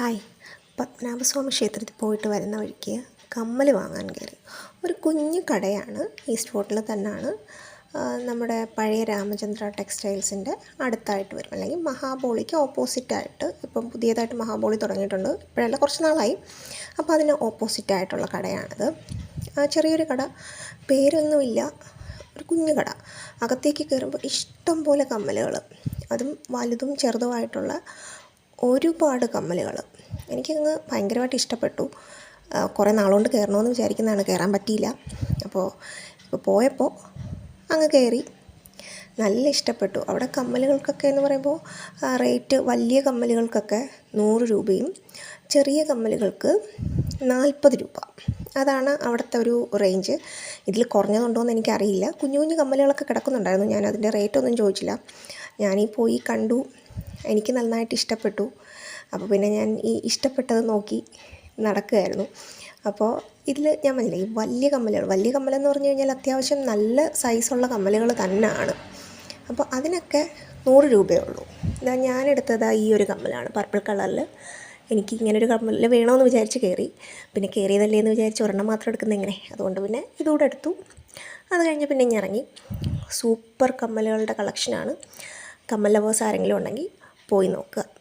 Hi. Padmanabhaswamy ക്ഷേത്രത്തിൽ പോയിട്ട് വരുന്ന വഴിക്ക് കമ്മൽ വാങ്ങാൻ കയറി. ഒരു കുഞ്ഞു കടയാണ്. ഈസ്റ്റ് ഫോർട്ടിൽ തന്നെയാണ് നമ്മുടെ പഴയ രാമചന്ദ്ര ടെക്സ്റ്റൈൽസിന്റെ അടുത്തായിട്ട് വരും. അല്ലെങ്കിൽ മഹാബോളിക്ക് ഓപ്പോസിറ്റായിട്ട് ഇപ്പം പുതിയതായിട്ട് മഹാബോളി തുടങ്ങിയിട്ടുണ്ട്. ഇപ്പോഴല്ല കുറച്ച് നാളായി. അപ്പോൾ അതിന് ഓപ്പോസിറ്റായിട്ടുള്ള കടയാണിത്. ചെറിയൊരു കട. പേരൊന്നുമില്ല. ഒരു കുഞ്ഞു കട. അകത്തേക്ക് കയറുമ്പോൾ ഇഷ്ടം പോലെ കമ്മലുകൾ. അതും വലുതും ചെറുതുമായിട്ടുള്ള ഒരുപാട് കമ്മലുകൾ. എനിക്കങ്ങ് ഭയങ്കരമായിട്ട് ഇഷ്ടപ്പെട്ടു. കുറേ നാളുകൊണ്ട് കയറണമെന്ന് വിചാരിക്കുന്നതാണ്. കയറാൻ പറ്റിയില്ല. അപ്പോൾ ഇപ്പോൾ പോയപ്പോൾ അങ്ങ് കയറി. നല്ല ഇഷ്ടപ്പെട്ടു. അവിടെ കമ്മലുകൾക്കൊക്കെ എന്ന് പറയുമ്പോൾ റേറ്റ് വലിയ കമ്മലുകൾക്കൊക്കെ നൂറ് രൂപയും ചെറിയ കമ്മലുകൾക്ക് നാൽപ്പത് രൂപ. അതാണ് അവിടുത്തെ ഒരു റേഞ്ച് ഇതിൽ കുറഞ്ഞതുണ്ടോയെന്ന് എനിക്കറിയില്ല. കുഞ്ഞു കുഞ്ഞു കമ്മലുകളൊക്കെ കിടക്കുന്നുണ്ടായിരുന്നു. ഞാൻ അതിന്റെ റേറ്റൊന്നും ചോദിച്ചില്ല. ഞാനീ പോയി കണ്ടു. എനിക്ക് നന്നായിട്ട് ഇഷ്ടപ്പെട്ടു. അപ്പോൾ പിന്നെ ഞാൻ ഈ ഇഷ്ടപ്പെട്ടത് നോക്കി നടക്കുകയായിരുന്നു. അപ്പോൾ ഇതിൽ ഞാൻ പറഞ്ഞില്ലേ ഈ വലിയ കമ്മലുകൾ വലിയ കമ്മലെന്ന് പറഞ്ഞു കഴിഞ്ഞാൽ അത്യാവശ്യം നല്ല സൈസുള്ള കമ്മലുകൾ തന്നെയാണ്. അപ്പോൾ അതിനൊക്കെ നൂറ് രൂപയേ ഉള്ളൂ. ഇതാ ഞാനെടുത്തത് ഈ ഒരു കമ്മലാണ് പർപ്പിൾ കളറിൽ എനിക്ക് ഇങ്ങനെ ഒരു കമ്മൽ വേണമെന്ന് വിചാരിച്ച് കയറി. പിന്നെ കയറിയതല്ലേ എന്ന് വിചാരിച്ച് ഒരെണ്ണം മാത്രം എടുക്കുന്നത് എങ്ങനെ അതുകൊണ്ട് പിന്നെ ഇതുകൂടെ എടുത്തു. അത് കഴിഞ്ഞ് പിന്നെ ഇറങ്ങി. സൂപ്പർ കമ്മലുകളുടെ കളക്ഷനാണ് കമ്മൽ ലവേഴ്സ് ആരെങ്കിലും ഉണ്ടെങ്കിൽ പോയി നോക്കുക.